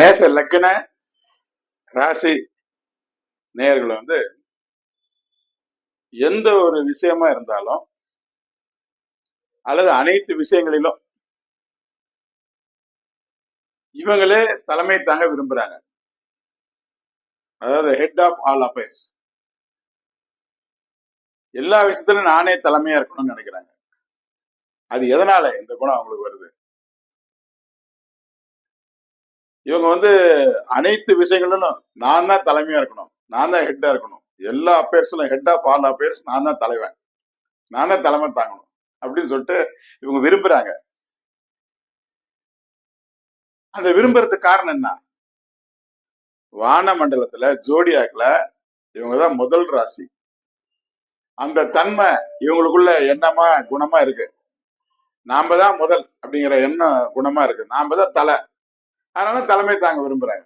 மேச லக்கண ராசி நேயர்கள் வந்து எந்த ஒரு விஷயமா இருந்தாலும் அல்லது அனைத்து விஷயங்களிலும் இவங்களே தலைமை தாங்க விரும்புறாங்க. அதாவது ஹெட் ஆஃப் ஆல் அஃபேர்ஸ் எல்லா விஷயத்திலும் நானே தலைமையா இருக்கணும்னு நினைக்கிறாங்க. அது எதனால இந்த குணம் அவங்களுக்கு வருது? இவங்க வந்து அனைத்து விஷயங்களிலும் நான் தான் தலைமையா இருக்கணும். நான் தான் ஹெட்டா இருக்கணும். எல்லா அஃபேர்ஸ்லும் ஹெட் ஆஃப் ஆல் அஃபேர்ஸ் நான் தான் தலைவன். நான் தான் தலைமை தாங்கணும். அப்படின்னு சொல்லிட்டு இவங்க விரும்புறாங்க. அந்த விரும்புறதுக்கு காரணம் என்ன? வான மண்டலத்துல ஜோடியாக்ல இவங்கதான் முதல் ராசி. அந்த தன்மை இவங்களுக்குள்ள எண்ணமா குணமா இருக்கு. நாம தான் முதல் அப்படிங்கிற எண்ணம் குணமா இருக்கு. நாம தான் தலை. அதனால தலைமை தாங்க விரும்புறாங்க.